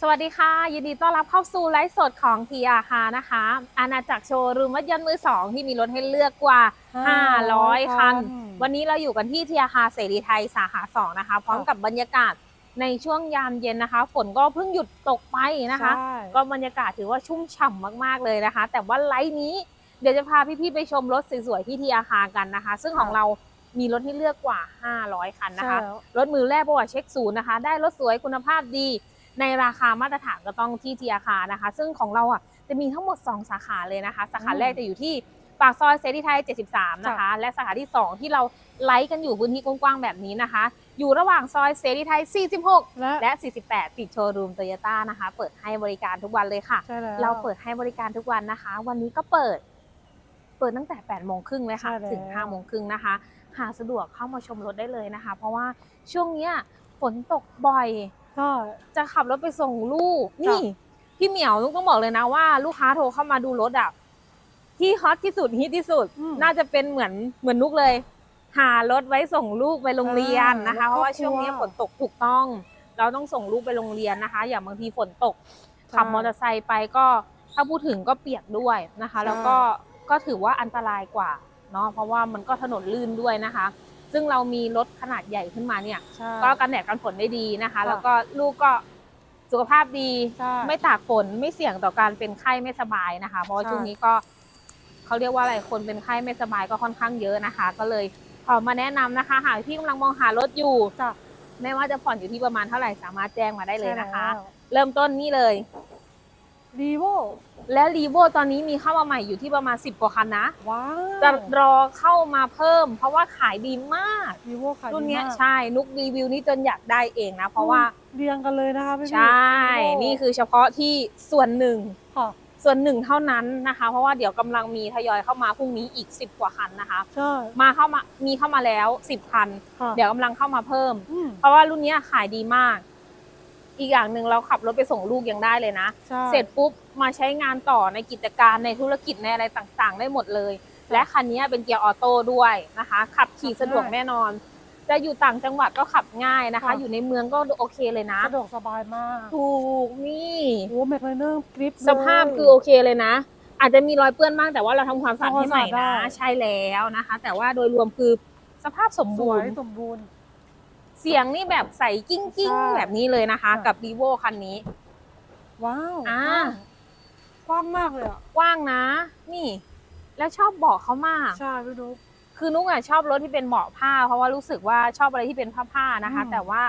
สวัสดีค่ะ ยินดีต้อนรับเข้าสู่ไลฟ์สดของ TR ค่ะนะคะ อาณาจักรโชว์รูมรถยนต์มือสองที่มีรถให้เลือกกว่า 500 คัน วันนี้เราอยู่กันที่ TR คาเสรีไทยสาขา2นะคะ พร้อมกับบรรยากาศในช่วงยามเย็นนะคะ ฝนก็เพิ่งหยุดตกไปนะคะใช่ก็บรรยากาศถือว่าชุ่มฉ่ำมากๆเลยนะคะ แต่ว่าไลฟ์นี้เดี๋ยวจะพาพี่ๆไปชมรถสวยๆที่ทีอาคากันนะคะ ซึ่งของเรามีรถให้เลือกกว่า 500 คันนะคะใช่แล้วรถมือแรกประวัติเช็คศูนย์นะคะ ได้รถสวยคุณภาพดี ในราคามาตรฐานก็ต้องที่ทีอาคานะคะ ซึ่งของเราอะจะมีทั้งหมด 2 สาขาเลยนะคะ สาขาแรกจะอยู่ที่ปากซอยเซรีไทย 73 นะคะ และสาขาที่ 2 ที่เราไลฟ์กันอยู่พื้นที่กว้างๆแบบนี้นะคะ อยู่ระหว่างซอยเซรีไทย 46 และและ 48 ติดโชว์รูมโตโยต้านะคะ เปิดให้บริการทุกวันเลยค่ะใช่แล้วเราเปิดให้บริการทุกวันนะคะ วันนี้ก็เปิด เปิดตั้งแต่ 8 โมงครึ่งเลยค่ะใช่แล้วถึง 5 โมงครึ่งนะคะ หาสะดวกเข้ามาชมรถได้เลยนะคะ เพราะว่าช่วงเนี้ยฝนตกบ่อย ก็จะขับรถไปส่งลูกนี่พี่เหมียวนุกต้องบอกเลยนะว่าลูกค้าโทรเข้ามาดูรถอะที่ฮอตที่สุดฮิตที่สุดอืมน่าจะเป็นเหมือนเหมือนนุกเลย หารถไว้ส่งลูกไปโรงเรียนนะคะอ่าเพราะว่าช่วงนี้ครอบครัวฝนตกถูกต้อง เราต้องส่งลูกไปโรงเรียนนะคะ อย่างบางทีฝนตกใช่ขับมอเตอร์ไซค์ไปก็ถ้าพูดถึงก็เปียกด้วยนะคะใช่แล้วก็ก็ถือว่าอันตรายกว่าเนาะเพราะว่ามันก็ถนนลื่นด้วยนะคะ ซึ่งเรามีรถขนาดใหญ่ขึ้นมาเนี่ย ใช่ ก็กันแดดกันฝนได้ดีนะคะ ค่ะแล้วก็ลูกก็สุขภาพดี ใช่ไม่ตากฝนไม่เสี่ยงต่อการเป็นไข้ไม่สบายนะคะ เพราะว่าใช่ ช่วงนี้ก็เขาเรียกว่าอะไรคนเป็นไข้ไม่สบายก็ค่อนข้างเยอะนะคะ ก็เลยขอมาแนะนำนะคะ หากพี่กำลังมองหารถอยู่ จ้ะไม่ว่าจะผ่อนอยู่ที่ประมาณเท่าไหร่สามารถแจ้งมาได้เลยนะคะใช่แล้วเริ่มต้นนี่เลย รีโว และรีโวตอนนี้มีเข้ามาใหม่อยู่ที่ประมาณ 10 กว่าคันนะ ว้าวจะรอเข้ามาเพิ่ม เพราะว่าขายดีมากรีโวขายดีรุ่นเนี้ยมากใช่นุกรีวิวนี่จนอยากได้เองนะ เพราะว่าเรียงกันเลยนะคะพี่ๆใช่ Vivo นี่คือเฉพาะที่ส่วนหนึ่ง ค่ะส่วนหนึ่งเท่านั้นนะคะ เพราะว่าเดี๋ยวกำลังมีทยอยเข้ามาพรุ่งนี้อีก 10 กว่าคันนะคะ ใช่มาเข้ามามีเข้ามาแล้ว 10 คัน ค่ะเดี๋ยวกำลังเข้ามาเพิ่ม อืมเพราะว่ารุ่นเนี้ยขายดีมาก อีกอย่างหนึ่งเราขับรถไปส่งลูกยังได้เลยนะ ใช่ เสร็จปุ๊บมาใช้งานต่อในกิจการในธุรกิจในอะไรต่างๆ ได้หมดเลย และคันนี้เป็นเกียร์ออโต้ด้วยนะคะ ขับขี่สะดวกแน่นอน จะอยู่ต่างจังหวัดก็ขับง่ายนะคะอยู่ในเมืองก็โอเคเลยนะสะดวกสบายมากถูกนี่ โอ้แม็กไลเนอร์กริป สภาพคือโอเคเลยนะ อาจจะมีรอยเปื้อนบ้างแต่ว่าเราทำความสะอาดให้ใหม่ทำความสะอานะดได้ ใช่แล้วนะคะ แต่ว่าโดยรวมคือสภาพสมสบูวรยณ์สมบูรณ์ เสียงนี่แบบใสกิ้งกิ้งใช่แบบนี้เลยนะคะค่ะกับรีโวคันนี้ ว้าวอ่ากว้างมากเลยอะกว้างนะ นี่ แล้วชอบเบาะเขามาก ใช่พี่นุ๊กคือนุ๊กอะชอบรถที่เป็นเบาะผ้า เพราะว่ารู้สึกว่าชอบอะไรที่เป็นผ้าผ้าๆนะคะอืมแต่ว่า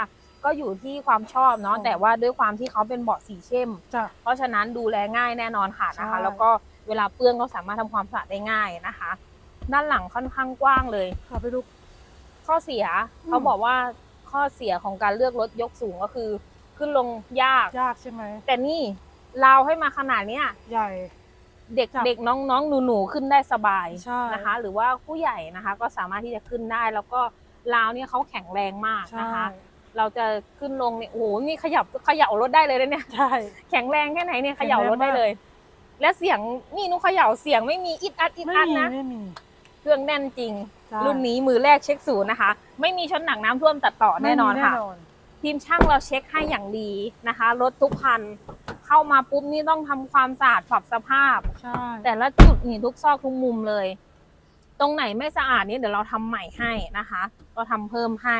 ก็อยู่ที่ความชอบเนาะอ๋อแต่ว่าด้วยความที่เขาเป็นเบาะสีเข้มจ้ะเพราะฉะนั้นดูแลง่ายแน่นอนค่ะนะคะใช่แล้วก็เวลาเปื้อนก็สามารถทำความสะอาดได้ง่ายนะคะ ด้านหลังค่อนข้างกว้างเลยค่ะพี่นุ๊กข้อเสียอืมเขาบอกว่า ข้อเสียของการเลือกรถยกสูงก็คือ ขึ้นลงยาก ยากใช่ไหมแต่นี่เราวให้มาขนาดเนี้ยใหญ่ เด็กจับเด็กน้องน้องหนูหนูๆขึ้นได้สบายใช่นะคะ หรือว่าผู้ใหญ่นะคะ ก็สามารถที่จะขึ้นได้ แล้วก็ราวเนี่ยเขาแข็งแรงมากใช่นะคะเราจะขึ้นลงเนี่ยโอ้โหนี่ขยับขยับรถได้เลยนะเนี่ย ใช่ แข็งแรงแค่ไหนเนี่ยเขแข็งแรงย่ารถได้มากเลย และเสียงนี่นุกเขย่าเสียงไม่มีอิดอัดอิดไม่อัดมีนะ ไม่มี เครื่องแน่นจริง ใช่ รุ่นนี้มือแรกเช็คศูนย์นะคะ ไม่มีชนหนักน้ำท่วมตัดต่อแน่นอนค่ะ ไม่มีแน่นอนทีมช่างเราเช็คให้อย่างดีนะคะรถทุกคันเข้ามาปุ๊บนี่ต้องทำความสะอาดปรับสภาพ ใช่ แต่ละจุดนี่ทุกซอกทุกมุมเลย ตรงไหนไม่สะอาดนี่เดี๋ยวเราทำใหม่ให้นะคะ ก็ทำเพิ่มให้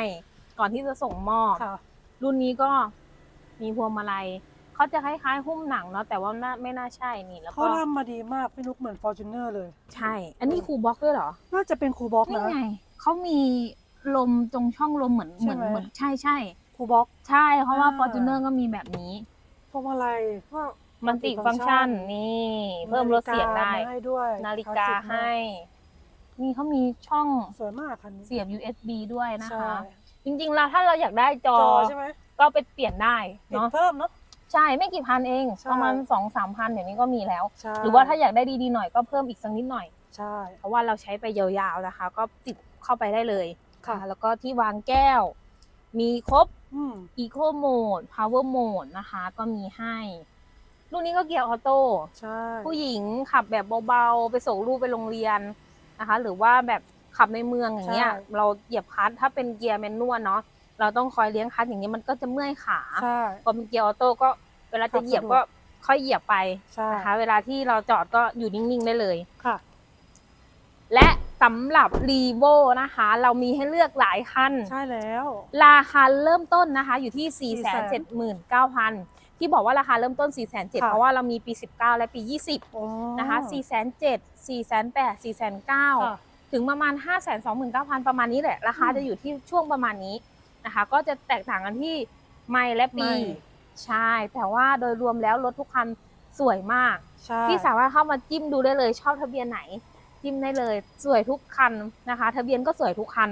ก่อนที่จะส่งมอบค่ะ รุ่นนี้ก็มีพวงมาลัย เขาจะคล้ายๆหุ้มหนังเนาะแต่ว่าน่าไม่น่าใช่นี่แล้วเขาก็ทำมาดีมากพี่นุ๊กเหมือนฟอร์จูเนอร์เลย ใช่ อันนี้คูลบล็อกด้วยเหรอน่าจะเป็นครูบ็อกนี่นะ ไงเขามีลมตรงช่องลมเหมือนใช่เหมือนไหม เหมือนใช่ใช่ครูบ็อก ใช่เพราะว่าอ่า ฟอร์จูเนอร์ก็มีแบบนี้พวงมาลัยก็มันติฟังก์ชันนี่เพิ่มลดเสียงได้ นาฬิกามาให้ด้วยนาฬิกาคลสสิมให้ นี่เขามีช่องสวยมากคันนี้เสียบ USB ด้วยนะใช่คะ จริงๆแล้วถ้าเราอยากได้จอจอใช่ไหมก็ไปเปลี่ยนได้ติดเนาะเพิ่มเนาะ ใช่ไม่กี่พันเองใช่ ประมาณสองสามพันเดี๋ยวนี้ก็มีแล้ว ใช่หรือว่าถ้าอยากได้ดีๆหน่อยก็เพิ่มอีกสักนิดหน่อย ใช่ เพราะว่าเราใช้ไปยาวๆนะคะ ก็ติดเข้าไปได้เลยค่ะ แล้วก็ที่วางแก้ว มีครบ อืม Eco Mode Power Mode นะคะ ก็มีให้ รุ่นนี้ก็เกียร์ออโต้ ใช่ผู้หญิงขับแบบเบาๆ ไปส่งลูกไปโรงเรียนนะคะ หรือว่าแบบขับในเมืองอย่างเงี้ย เราเหยียบคลัตช์ถ้าเป็นเกียร์แมนนวลเนาะ เราต้องคอยเลี้ยงคลัตช์อย่างเงี้ยมันก็จะเมื่อยขาใช่ พอเป็นเกียร์ออโต้ก็เวลาขัจะบเหยียบสะดวกก็ค่อยเหยียบไปใช่ นะคะเวลาที่เราจอดก็อยู่นิ่งๆได้เลย ค่ะ และสำหรับรีโวนะคะ เรามีให้เลือกหลายคัน ใช่แล้ว ราคาเริ่มต้นนะคะ อยู่ที่479,000 ที่บอกว่าราคาเริ่มต้น 4 7 0 0 0ค่ะ เพราะว่าเรามีปี 19 และปี 20โอ้นะคะ 4 7 0 0 4 8 0 0 4 9 0 ค่ะ 0 ถึงประมาณ 5 2 9 0 0 0 ประมาณนี้แหละ ราคาอืม จะอยู่ที่ช่วงประมาณนี้ นะคะ ก็จะแตกต่างกันที่ไมล์และปี ไมล์ใช่ แต่ว่าโดยรวมแล้วรถทุกคันสวยมาก ใช่ที่สามารถเข้ามาจิ้มดูได้เลย ชอบทะเบียนไหน จิ้มได้เลย สวยทุกคันนะคะ ทะเบียนก็สวยทุกคัน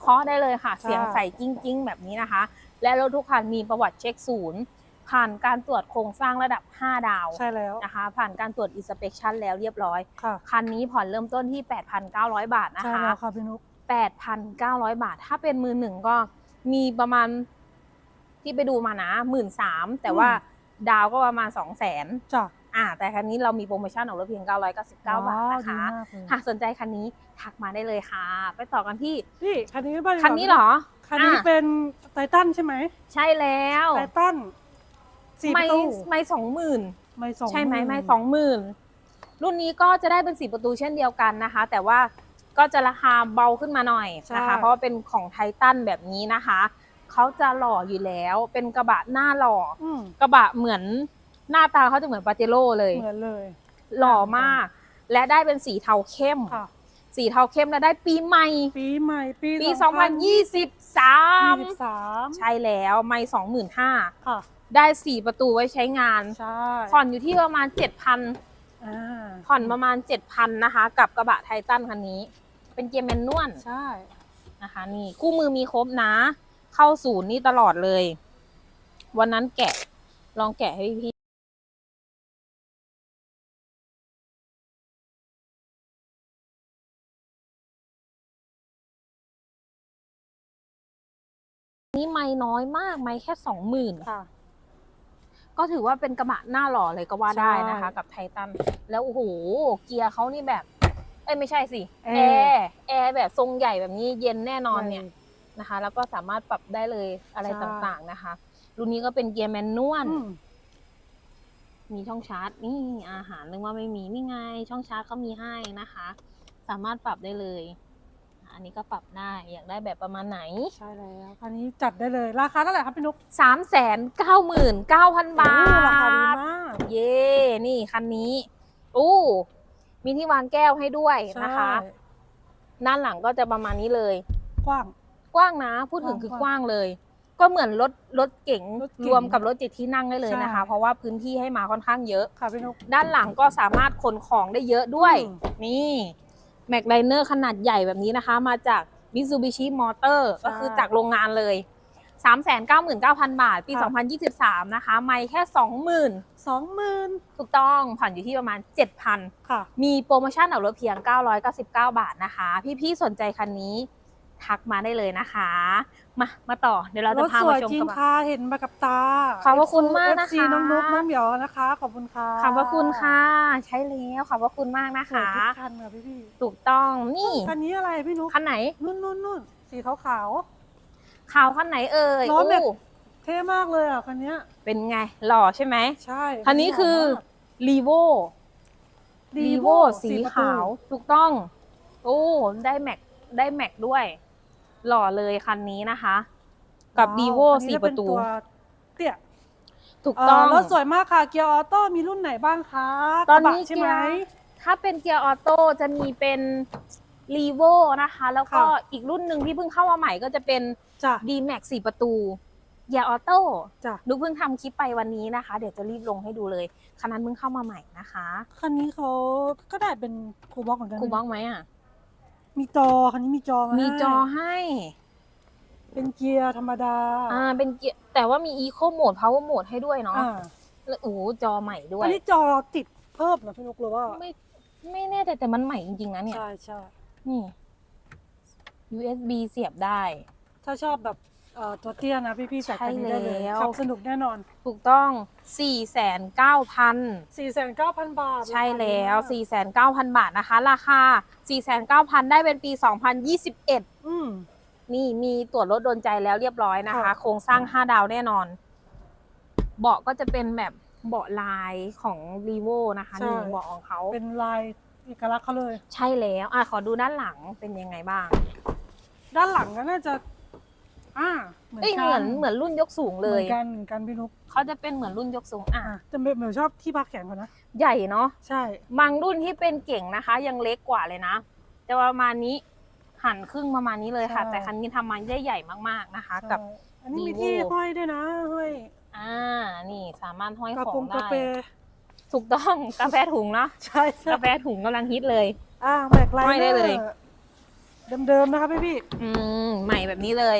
เคาะได้เลยค่ะ เสียงใสจริงๆแบบนี้นะคะ และรถทุกคันมีประวัติเช็คศูนย์ผ่านการตรวจโครงสร้างระดับ 5 ดาวใช่แล้วนะคะ ผ่านการตรวจอินสเป t ชันแล้วเรียบร้อย ค่ะคันนี้ผ่อนเริ่มต้นที่ 8,900 บาทนะใช่คะ แล้วค่ะพี่นุ๊ก 8,900 บาท ถ้าเป็นมือหนึ่งก็มีประมาณที่ไปดูมานะหมื่นสามแต่ว่าดาวก็ประมาณ2 0 0 0 0นจ้ะอ่า แต่คันนี้เรามีโปรโมชั่นออกรถเพียง 999 บาทว้วนะดีคะมากเลยหากสนใจคันนี้ทักมาได้เลยค่ะ ไปต่อกันที่พี่คันนี้บ้างดีกว่าคันนี้เหรอ คันนี้อะเป็นไททันใช่ไหม ใช่แล้วไททันสี่ปไม่ระตูไม่สองหมื่นไม่สองใช่ไหมนไม่สองหมื่นรุ่นนี้ก็จะได้เป็นสีประตูเช่นเดียวกันนะคะ แต่ว่า ก็จะราคาเบาขึ้นมาหน่อยนะคะ เพราะว่าเป็นของไททันแบบนี้นะคะเขาจะหล่ออยู่แล้ว เป็นกระบะหน้าหล่ออืมกระบะเหมือนหน้าตาเขาจะเหมือนปาเจโร่เลยเหมือนเลย หล่อมาก และได้เป็นสีเทาเข้มค่ะสีเทาเข้มและได้ปีใหม่ ปีใหม่ ปีปี2023 2023ใช่แล้วไม่25,000ค่ะได้สี่ประตูไว้ใช้งานใช่ผ่อนอยู่ที่ประมาณ7,000อ่าผ่อนประมาณ7,000นะคะ กับกระบะไททันคันนี้ เป็นเกียร์แมนนวลใช่นะคะ นี่คู่มือมีครบนะ เข้าศูนย์นี่ตลอดเลย วันนั้นแกะลองแกะให้พี่นี่ไม่น้อยมากไม่แค่สองหมื่นค่ะ ก็ถือว่าเป็นกระบะหน้าหล่อเลยก็ว่าได้นะคะใช่กับไททันแล้วโอ้โหเกียร์เขานี่แบบ เอ้ยไม่ใช่สิแอแอร์ ร์แอร์แบบทรงใหญ่แบบนี้เย็นแน่นอนเนี่ยใช่นะคะ แล้วก็สามารถปรับได้เลยอะไรใช่ ต่างๆนะคะ รุ่นนี้ก็เป็นเกียร์แมนนวล อืม มีช่องชาร์จนี่อาหารนึกว่าไม่มีนี่ไง ช่องชาร์จเขามีให้นะคะ สามารถปรับได้เลย อันนี้ก็ปรับได้อยากได้แบบประมาณไหน ใช่แล้วคันนี้จัดได้เลย ราคาเท่าไหร่ครับพี่นุ๊ก3 9 9 0 0 0 บาโอ้ราคาดีท มาก เย่นี่คันนี้ อู้ มีที่วางแก้วให้ด้วยนะคะใช่ด้านหลังก็จะประมาณนี้เลย กว้าง กว้างนะ พูดถึงกว้างคือกว้างเลย ก็เหมือนรถรถเก๋งรถเก๋งรวมกับรถเจ็ดที่นั่งได้เลยนะคะใช่เพราะว่าพื้นที่ให้มาค่อนข้างเยอะค่ะพี่นุ๊กด้านหลังก็สามารถขนของได้เยอะด้วยอืมนี่แม็กไลเนอร์ขนาดใหญ่แบบนี้นะคะ มาจาก Mitsubishi Motor ใช่ก็คือจากโรงงานเลย 399,000 บาท ปี ค่ะ 2023 นะคะ ไม่แค่ 20,000 สองหมื่นถูกต้อง ผ่อนอยู่ที่ประมาณ 7,000 ค่ะ มีโปรโมชั่นออกรถเพียง 999 บาทนะคะ พี่ๆ สนใจคันนี้ ทักมาได้เลยนะคะ มา มาต่อ เดี๋ยวเรารจะถพาสวมายชมจริกงระบะ ค่ะ เห็นมากับตา ขอบพระคุณมากนะคะ FC น้องนุ๊กน้องเหมียวนะคะ ขอบคุณค่ะขอบพระคุณค่ะ ใช้แล้วขอบพระคุณมากนะสวยคะ ทุกคันค่ะพี่พี่ถูกต้อง นี่ คันนี้อะไรพี่นุ๊กคันไหน นุ่นนุ่นนุ่นสีขาวขาว ขาวคันไหนเอ่ยล้อแม็กโอ้ๆเท่มากเลยอะคันเนี้ย เป็นไง หล่อใช่ไหมใช่คันนี้คือรีโว รีโวสีขาว ถูกต้อง โอ้ได้แม็กได้แม็กด้วย หล่อเลยคันนี้นะคะ กับรีโวว้าวอันนี้สี่จประตูเนวเตี้ยถูกเอ่อต้อง รถสวยมากค่ะ เกียร์ออโต้มีรุ่นไหนบ้างคะตอนนี้กระบะใช่ไหมเกียร์ถ้าเป็นเกียร์ออโต้จะมีเป็นรีโวนะคะ แล้วก็ค่ะอีกรุ่นหนึ่งที่เพิ่งเข้ามาใหม่ก็จะเป็น จ้ะ d m a x 4ประตูเกียร์ออโต้จ้ะ นุกเพิ่งทำคลิปไปวันนี้นะคะ เดี๋ยวจะรีบลงให้ดูเลยคันนั้นเพิ่งเข้ามาใหม่นะคะคันนี้เขาก็ได้เป็นคูบ็อกเหมือนกันครูบ้องไหมอะ มีจอคันนี้มีจอามีให้จอให้เป็นเกียร์ธรรมดาอ่าเป็นเกียร์แต่ว่ามี Eco Mode Power Mode ให้ด้วยเนาะอ่าแล้วโอ้โหจอใหม่ด้วอัยนนี้จอติดเพิ่มนะพี่นุกหรือว่าไม่ไม่แน่ใจแต่มันใหม่จริงๆนะเนี่ย ใช่ใช่นี่ USB เสียบได้ ถ้าชอบแบบเอ่อตัวเตี้ยนะพี่ๆใส่คันนี้ได้เลยใช่แล้ว ขับสนุกแน่นอน ถูกต้อง 4,900 49,000 บาทใช่แล้ว ราคาดีมาก4,900บาทนะคะ ราคา 4,900 ได้เป็นปี 2021 อืม นี่มีตรวจรถโดนใจแล้วเรียบร้อยนะคะ ค่ะ โครงสร้าง 5 ดาวแน่นอน เบาะก็จะเป็นแบบเบาะลายของรีโวนะคะใช่นี่เบาะของเขา เป็นลายเอกลักษณ์เขาเลย ใช่แล้วอะขอดูด้านหลังเป็นยังไงบ้าง ด้านหลังก็น่าจะ อ่าเหมือนเอ้ยกัเหมือนเหมือนรุ่นยกสูงเลยเหมือนกันเหมือนกันพี่นุ๊กเขาจะเป็นเหมือนรุ่นยกสูงอะอะแต่เหมือนชอบที่พักแขนเขานะ ใหญ่เนาะใช่ บางรุ่นที่เป็นเก่งนะคะ ยังเล็กกว่าเลยนะแต่ประมาณนี้หันครึ่งประมาณนี้เลยค่ะแต่คันนี้ทำมาได้ใหญ่มากๆนะคะ กับใช่อันนี้มี Vivo ที่ห้อยด้วยนะห้อยอ่านี่สามารถห้อยกระขอโปรงงกาได้แฟถูกต้อง กาแฟถุงเนาะใช่ใช่กาแฟถุงกำลังฮิตเลย อ่าแบกไลห้อยได้เนอเลยร์เดิมๆนะคะพี่พี่อืมใหม่แบบนี้เลย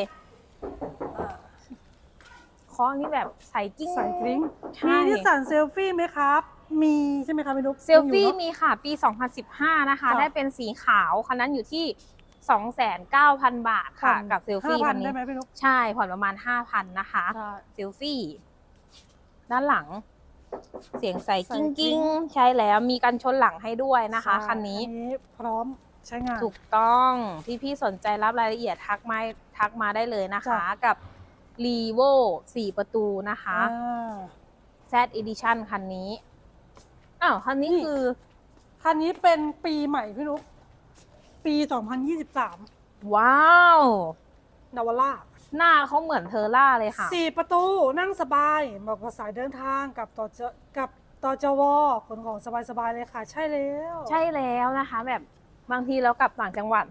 เคาะนี่แบบใส่กิ้ง ใส่กริ้งใช่ มีนิสสันเซลฟี่ไหมครับ มีใช่ไหมคะพี่นุ๊กเซลฟี่ยังอยู่เนอะมีค่ะ ปี 2015 นะคะค่ะได้เป็นสีขาว คันนั้นอยู่ที่ 29,000บาทค่ะผ่อนกับเซลฟี่5,000คันนี้ ได้ไหมพี่นุ๊กใช่ ผ่อนประมาณ 5,000 นะคะ ใช่ เซลฟี่ ด้านหลัง เสียงใส่ใส่กิ้งกิ้กิ้ง งใช่แล้วมีกันชนหลังให้ด้วยนะคะ ใช่คันนี้ อันนี้พร้อม ใช้งาน ถูกต้องที่พี่สนใจรับรายละเอียดทักมาทักมาได้เลยนะคะ จ้ะ กับ r e v o 4ประตูนะคะ อ่า Z Edition คันนี้ อ้าว คันนี้นี่ คือ คันนี้เป็นปีใหม่พี่นุ๊กปี 2023ว้าว นาวาร่าหน้าเขาเหมือนเทอร่าเลยค่ะ สี่ประตูนั่งสบายเหมาะกับสายเดินทางกับต่อจกับต่อจวขนของสบายๆเลยค่ะ ใช่แล้ว ใช่แล้วนะคะ แบบ บางทีเรากลับต่างจังหวัด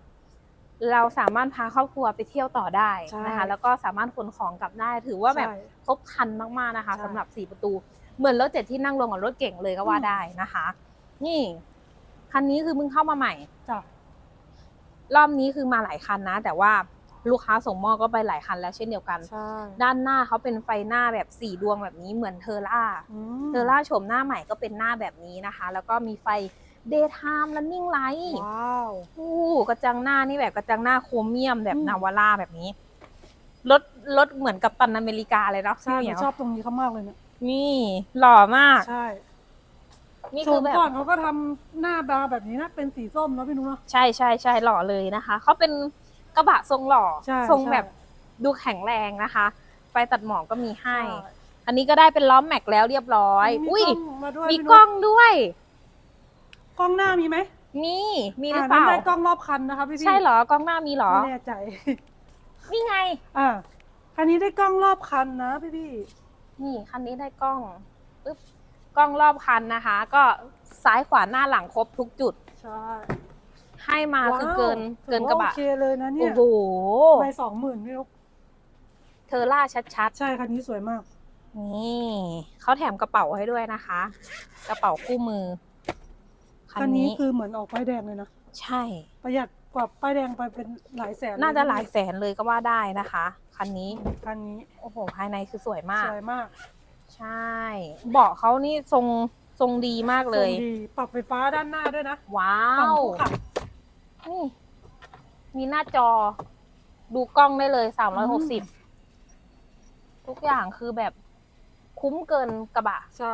เราสามารถพาครอบครัวไปเที่ยวต่อได้นะคะ แล้วก็สามารถขนของกลับได้ ถือว่าแบบใช่ครบครันมากๆนะคะใช่สำหรับสี่ประตู เหมือนรถเจ็ดที่นั่งรวมกับรถเก่งเลยก็ว่าอืมได้นะคะ นี่คันนี้คือเพิ่งเข้ามาใหม่จ้ะรอบนี้คือมาหลายคันนะ แต่ว่าลูกค้าส่งมอบก็ไปหลายคันแล้วเช่นเดียวกันใช่ด้านหน้าเขาเป็นไฟหน้าแบบสี่ดวงแบบนี้เหมือนเทอร่าอืมเทอร่าโฉมหน้าใหม่ก็เป็นหน้าแบบนี้นะคะ แล้วก็มีไฟ daytime running light ว้าวอู้กระจังหน้านี่แบบกระจังหน้าโครเมียมแบบอืมนาวาร่าแบบนี้ รถรถเหมือนกับตันอเมริกาเลยเนาะใช่พี่เหผมีมยวชอบตรงนี้เขามากเลยเนี่ยนี่หล่อมากใช่นี่โฉคือมแบบก่อนเขาก็ทำหน้าบาร์แบบนี้นะเป็นสีส้มแล้วพี่นุ๊กเนาะใช่ใช่ใช่หล่อเลยนะคะเขาเป็นกระบะทรงหล่อใช่ทรงใช่แบบดูแข็งแรงนะคะไฟตัดหมอกก็มีให้ใช่อันนี้ก็ได้เป็นล้อมแม็กแล้วเรียบร้อยมีอุ้ยกล้องมาด้วยมีพี่นุ๊กล้องด้วย กล้องหน้ามีไหมมีมีหรือเปล่านั่นได้กล้องรอบคันนะคะพี่พี่ใช่เหรอกล้องหน้ามีเหรอไม่แน่ใจนี่ไง อ่าคันนี้ได้กล้องรอบคันนะพี่พี่นี่คันนี้ได้กล้องปึ๊บกล้องรอบคันนะคะ ก็ซ้ายขวาหน้าหลังครบทุกจุดใช่ให้มาคือเกินว้าวเกินกระบะถือว่าโอเคเลยนะเนี่โอ้ยโหไปสองหมื่นพี่นุ๊กเทอร่าชัดใช่คันนี้สวยมากๆนี่เขาแถมกระเป๋าให้ด้วยนะคะ กระเป๋าคู่มือ คันคันนี้นี้คือเหมือนออกป้ายแดงเลยนะ ใช่ ประหยัดกว่าป้ายแดงไปเป็นหลายแสนน่าจะหลายแสนเลยก็ว่าได้นะคะ คันนี้ คันนี้โอ้โห ภายในคือสวยมาก สวยมากใช่ เบาะเขานี่ทรงทรงดีมากเลย ทรงดีปรับไฟฟ้าด้านหน้าด้วยนะว้าฝั่งว ผู้ขับ นี่ มีหน้าจอ ดูกล้องได้เลย สามร้อยหกสิบทุกอย่างคือแบบคุ้มเกินกระบะ ใช่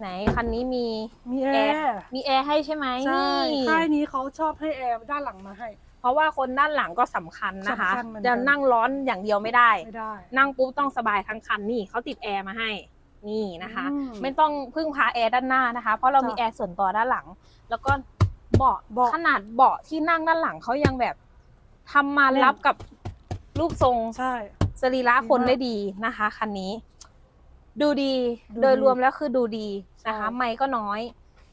ไหนคันนี้มีมีแอแอร์ร์มีแอร์ให้ใช่ไหมใช่นี่ค่ายนี้เขาชอบให้แอร์ด้านหลังมาให้ เพราะว่าคนด้านหลังก็สำคัญนะคะสำคัญเหมือนกันจะนั่งร้อนอย่างเดียวไม่ได้ไม่ได้ นั่งปุ๊บต้องสบายทั้งคันนี่เขาติดแอร์มาให้นี่นะคะอืมไม่ต้องพึ่งพาแอร์ด้านหน้านะคะ เพราะเราจ้ะมีแอร์ส่วนตัวด้านหลัง แล้วก็เบาะเบาะขนาดเบาะที่นั่งด้านหลังเขายังแบบทำมาแน่นรับกับรูปทรงใช่สรีระคนดีมากได้ดีนะคะคันนี้ ดูดีดูโดยดีรวมแล้วคือดูดี นะคะใช่ไม่ก็น้อย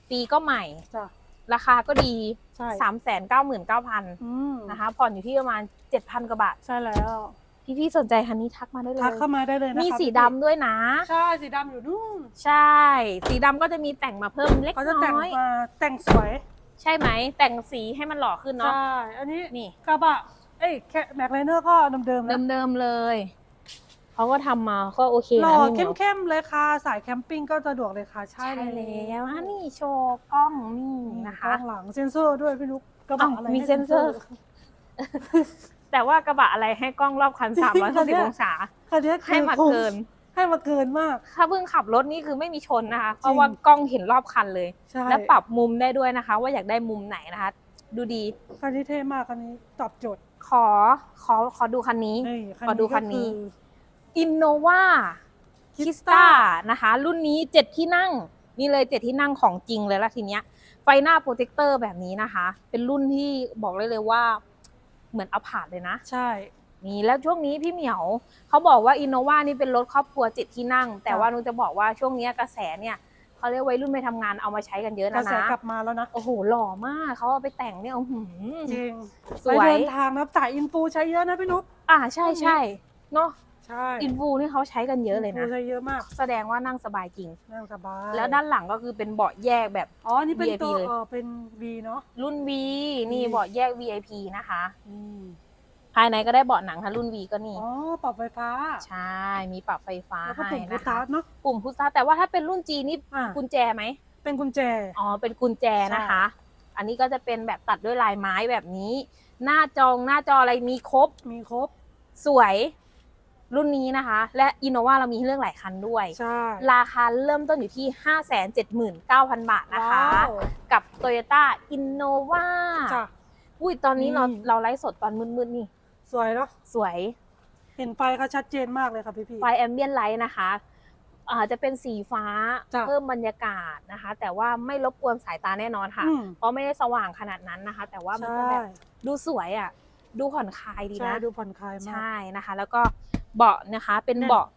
ปีก็ใหม่ จ้ะ ราคาก็ดีใช่ สามแสนเก้าหมื่นเก้าพันอืมนะคะ ผ่อนอยู่ที่ประมาณเจ็ดพันกว่าบาท ใช่แล้วพี่พี่ๆสนใจคันนี้ทักมาได้เลย ทักเข้ามาได้เลยนะคะมีสีพี่ดำด้วยนะ ใช่สีดำอยู่นู่นใช่ สีดำก็จะมีแต่งมาเพิ่มเล็กเขาจะแต่งน้อย มาแต่งสวยใช่ไหม แต่งสีให้มันหล่อขึ้นเนาะ ใช่อันนี้นี่ กระบะเอ้ยแค่แม็กไลเนอร์ก็เดิมๆนะเดิมๆเลย เขาก็ทำมาก็โอเคหนะล่อพี่เหมียวเข้มๆเลยค่ะ สายแคมปิ้งก็สะดวกเลยค่ะ ใช่ใช่แล้วอะนี่โชว์กล้องนี่นะคะข้างหลังเซ็นเซอร์ด้วยพี่นุ๊กกระบะอ้าวอะไรมีให้ เซ็นเซอร์ แต่ว่ากระบะอะไรให้กล้องรอบคันจริง360เนี่ย องศา คันนี้คือให้มาเกิน ให้มาเกินมาก ถ้าเพิ่งขับรถนี่คือไม่มีชนนะคะ เพราะว่ากล้องเห็นรอบคันเลย ใช่และปรับมุมได้ด้วยนะคะ ว่าอยากได้มุมไหนนะคะ ดูดี คันนี้เท่มากคันนี้ตอบโจทย์ขอขอขอดูคันนี้ นี่ขอดูคันนี้ ก็อ อินโนวาคิส Kista ตานะคะ รุ่นนี้เจ็ดที่นั่ง นี่เลยเจ็ดที่นั่งของจริงเลยละทีเนี้ย ไฟหน้าโปรเจคเตอร์แบบนี้นะคะ เป็นรุ่นที่บอกเลยเลยว่าเหมือนเอาผาดเลยนะ ใช่นี่แล้วช่วงนี้พี่เหมียวเขาบอกว่าอินโนวานี่เป็นรถครอบครัวเจ็ดที่นั่ง แต่ว่านุจะบอกว่าช่วงนี้กระแสเนี่ยเขาเรียกวัยรุ่นไปทำงานเอามาใช้กันเยอะกนะระแสนะกลับมาแล้วนะ โอ้โห หล่อมากเขาเอาไปแต่งเนี่ยอื้อหือจริงสไปวยเดินทางนะสายอินฟูใช้เยอะนะพี่นุ๊กอ่าใช่ใช่เนาะ ใช่อินฟูนี่เขาใช้กันเยอะเลยนนะฟูใช้เยอะมาก แสดงว่านั่งสบายจริง นั่งสบาย แล้วด้านหลังก็คือเป็นเบาะแยกแบบ อ๋อ นี่เป็น VIP ตัวเลยเออเป็น V เนาะ รุ่น V นี่อืมเบาะแยก VIP นะคะ อืมภายในก็ได้เบาะหนังค่ะรุ่น V ก็นี่ อ๋อ ปรับไฟฟ้า ใช่ มีปรับไฟฟ้าแล้วก็ให้ปุ่มพุนะทคะธาเนาะ ปุ่มพุทธะแต่ว่าถ้าเป็นรุ่น G นี่อ่า กุญแจไหม เป็นกุญแจ อ๋อ เป็นกุญแจนะคะ อันนี้ก็จะเป็นแบบตัดด้วยลายไม้แบบนี้ หน้าจองหน้าจออะไรมีครบ มีครบ สวย รุ่นนี้นะคะ และอินโนวาเรามีให้เรื่องหลายคันด้วย ใช่ ราคาเริ่มต้นอยู่ที่ 579,000 บาทนะคะ ว้าว กับ Toyota Innova จ้ะ อุ้ยตอนนี้เราอืม เราไลฟ์สดตอนมืดๆนี่ สวยเนาะสวย เห็นไฟเขาชัดเจนมากเลยค่ะพี่พี่ ไฟแอมเบียนไลท์นะคะอาจะเป็นสีฟ้าจ้ะ เพิ่มบรรยากาศนะคะ แต่ว่าไม่รบกวนสายตาแน่นอนค่ะ อืมเพราะไม่ได้สว่างขนาดนั้นนะคะ แต่ว่ามันใช่จะแบบดูสวยอะ ดูผ่อนคลายดีใช่นะ ดูผ่อนคลายมาก ใช่นะคะ แล้วก็ เบาะนะคะ เป็นแน่นเบาะ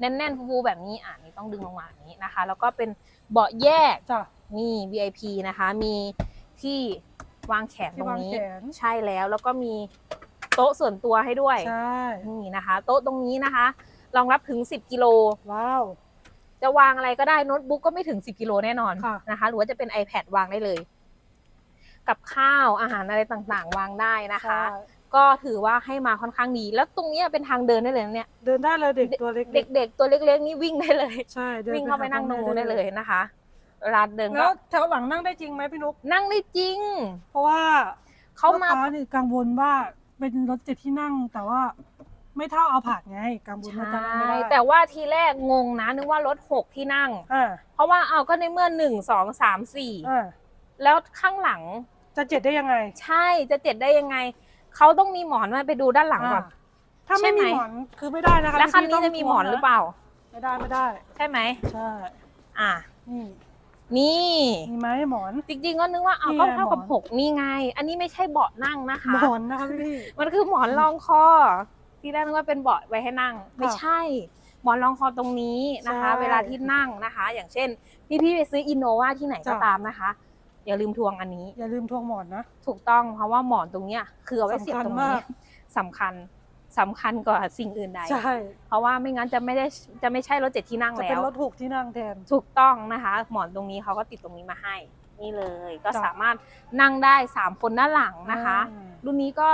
แน่นๆฟูๆแบบนี้อ่านี่ต้องดึงลงมาแบบนี้นะคะ แล้วก็เป็นเบาะแยกจ้ะนี่ VIP นะคะ มีที่วางแขนที่ตรงวางนี้ แขน ใช่แล้วแล้วก็มีโต๊ะส่วนตัวให้ด้วย ใช่ นี่นะคะ โต๊ะตรงนี้นะคะรองรับถึง 10 กิโล ว้าว จะวางอะไรก็ได้โน้ตบุ๊กก็ไม่ถึง 10 กิโลแน่นอนค่ะ นะคะ หรือว่าจะเป็น iPad วางได้เลย กับข้าวอาหารอะไรต่างๆ วางได้นะคะ ใช่ ก็ถือว่าให้มาค่อนข้างดี แล้วตรงเนี้ยเป็นทางเดินได้เลยนะเนี่ย เดินได้เลยเด็กตัวเล็กเด็ก ๆ ตัวเล็ก ๆ นี่วิ่งได้เลย ใช่ดิวิ่งเข้าไปนั่งตรงนู้นได้เลยนะคะเวลาเดินแล้ก็วแถวหลังนั่งได้จริงไหมพี่นุ๊กนั่งได้จริง เพราะว่าเขามา ลูกค้นี่กังวลว่าเป็นรถเจ็ดที่นั่งแต่ว่าไม่เท่าเอาผาดไงกังวลว่าจะนั่งไม่ใช่ ได้แต่ว่าทีแรกงงนะนึกว่ารถหกที่นั่งอ่าเพราะว่าเอาก็ในเมื่อหนึ่งสองสามสี่อ่าแล้วข้างหลังจะเจ็ดได้ยังไง ใช่จะเจ็ดได้ยังไง เขาต้องมีหมอนมาไปดูด้านหลังก่อนอ่าถ้าไม่มีใช่ไหมหมอนคือไม่ได้นะคะแล้วคันพี่นี้ต้งจะมีหมอนหรือเปล่า ไม่ได้ไม่ได้ ใช่ไหมใช่ อะนี่นี่มีไหมหมอน จริงๆก็นึกว่าเอานี่ก็ไงเท่ากับหมอนหกนี่ไง อันนี้ไม่ใช่เบาะนั่งนะคะหมอนนะคะพี่พี่มันคือหมอนรองคอที่แรกนึกว่าเป็นเบาะไว้ให้นั่ง ไม่ใช่ หมอนรองคอตรงนี้นะคะใช่เวลาที่นั่งนะคะ อย่างเช่นพี่ๆไปซื้ออินโนวาที่ไหนก็จ้ะตามนะคะ อย่าลืมทวงอันนี้ อย่าลืมทวงหมอนนะ ถูกต้องเพราะว่าหมอนตรงเนี้ยคือเอาไว้เสียบตรงนี้สำคัญมากสำคัญสำคัญกว่าสิ่งอื่นใด ใช่ เพราะว่าไม่งั้นจะไม่ได้จะไม่ใช่รถเจ็ดที่นั่งจะแล้เป็นว รถหกที่นั่งแทน ถูกต้องนะคะ หมอนตรงนี้เขาก็ติดตรงนี้มาให้ นี่เลย ก็จ้ะ สามารถนั่งได้สามคนด้านหลังนะคะอ่ารุ่นนี้ก็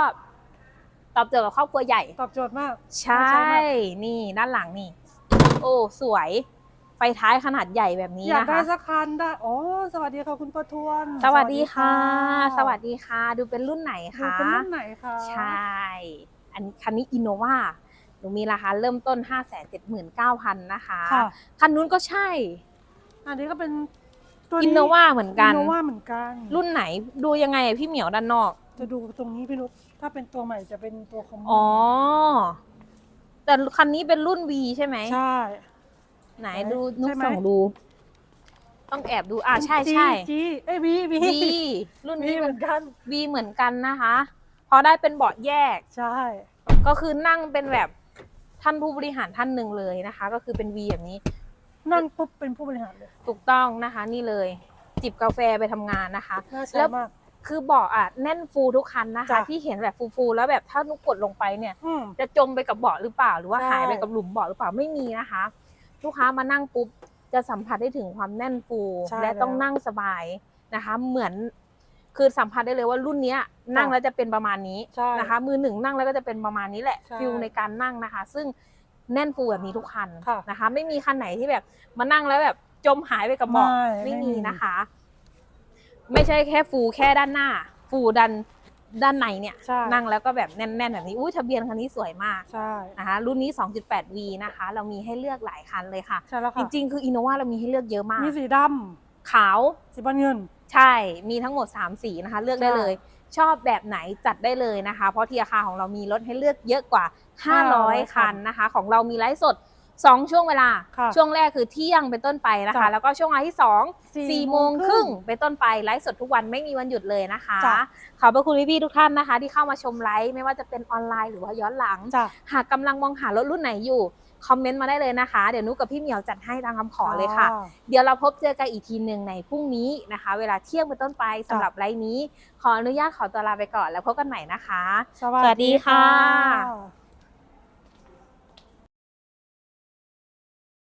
ตอบโจทย์กับครอบครัวใหญ่ ตอบโจทย์มาก ใช่ ใช่มาก นี่ด้านหลังนี่ โอ้ สวย ไฟท้ายขนาดใหญ่แบบนี้อยากนะได้คะ สักคันได้อ๋อสวัสดีค่ะคุณประทวนสวัสดีค่ะสสวัวัสสดีดีค่ะ ดูเป็นรุ่นไหนค่ะดูคะเป็นรุ่นไหนคะใช่ อันนี้คันนี้อินโนวาหนูมีราคาเริ่มต้น 5 7 9 0 0 0 นะคะค่ะ คันนู้นก็ใช่อันนี้ก็เป็นตัวอินโนวาเหมือนกัน อินโนวาเหมือนกันรุ่นไหนดูยังไงอะพี่เหมียวด้านนอก จะดูตรงนี้พี่นุ๊กถ้าเป็นตัวใหม่จะเป็นตัวคอมอ๋อ แต่คันนี้เป็นรุ่น V ใช่ไหม ใช่ ไหนไหนดูนุกใช่ไหมส่องดู ต้องแอบดู อ่าใช่ใช่จีเอ้ยวีวี V รุ่นวีนี้เหเป็มืนอนกัน V เหมือนกันนะคะ พอได้เป็นเบาะแยก ใช่ ก็คือนั่งเป็นแบบท่านผู้บริหารท่านหนึ่งเลยนะคะ ก็คือเป็น V แบบนี้ นั่งปุ๊บเป็นผู้บริหารเลยถูกต้องนะคะ นี่เลย จิบกาแฟไปทำงานนะคะ น่าใช้แล้ว มาก คือเบาะอะแน่นฟูทุกคันนะคะ จ้ะ ที่เห็นแบบฟูๆแล้วแบบถ้านุกกดลงไปเนี่ย อืม จะจมไปกับเบาะหรือเปล่า หรือว่าใช่ หายไปกับหลุมเบาะหรือเปล่าไม่มีนะคะ ลูกค้ามานั่งปุ๊บจะสัมผัสได้ถึงความแน่นฟู ใช่และต้องแล้ว นั่งสบายนะคะ เหมือนคือสัมผัสได้เลยว่ารุ่นเนี้ยนั่งจ้ะแล้วจะเป็นประมาณนี้ ใช่ นะคะ มือหนึ่งนั่งแล้วก็จะเป็นประมาณนี้แหละใช่ฟิลในการนั่งนะคะ ซึ่งแน่นฟูแบบนี้ทุกคันค่ะนะคะ ไม่มีคันไหนที่แบบมานั่งแล้วแบบจมหายไปกับเบาะไม่ไม่ไม่มีมี นะคะ ไม่ใช่แค่ฟูแค่ด้านหน้า ฟูดัน ด้านในเนี่ยใช่ นั่งแล้วก็แบบแน่นๆแบบนี้อุ้ยทะเบียนคันนี้สวยมากใช่นะคะรุ่นนี้ 2.8V นะคะ เรามีให้เลือกหลายคันเลยค่ะ ใช่แล้วจค่ะริงๆ คืออินโนวาเรามีให้เลือกเยอะมาก มีสีดขาวำสีบานเงิน ใช่มีทั้งหมด 3 สีนะคะ เลือกได้เลย ชอบแบบไหนจัดได้เลยนะคะ เพราะทีอาคาของเรามีรถให้เลือกเยอะกว่า 500 500คันนะคะ ของเรามีไลฟ์สด สองช่วงเวลา ค่ะช่วงแรกคือเที่ยงเป็นต้นไปนะคะ จ้ะแล้วก็ช่วงเวลาที่สองสี่สี่โมงโมงคครึ่รึ่งงเป็นต้นไปไลฟ์สดทุกวันไม่มีวันหยุดเลยนะคะ จ้ะ ขอบพระคุณพี่ๆทุกท่านนะคะ ที่เข้ามาชมไลฟ์ไม่ว่าจะเป็นออนไลน์หรือว่าย้อนหลัง จ้ะ หากกำลังมองหารถรุ่นไหนอยู่ คอมเมนต์มาได้เลยนะคะ เดี๋ยวนุกกับพี่เหมียวจัดให้ตามคำขอเลยค่ะ เดี๋ยวเราพบเจอกันอีกทีหนึ่งในพรุ่งนี้นะคะ เวลาเที่ยงเป็นต้นไปสำหรับไลฟ์นี้ ขออนุญาตขอตัวลาไปก่อนแล้วพบกันใหม่นะคะ สวัสวัสดีค่ะค่ะ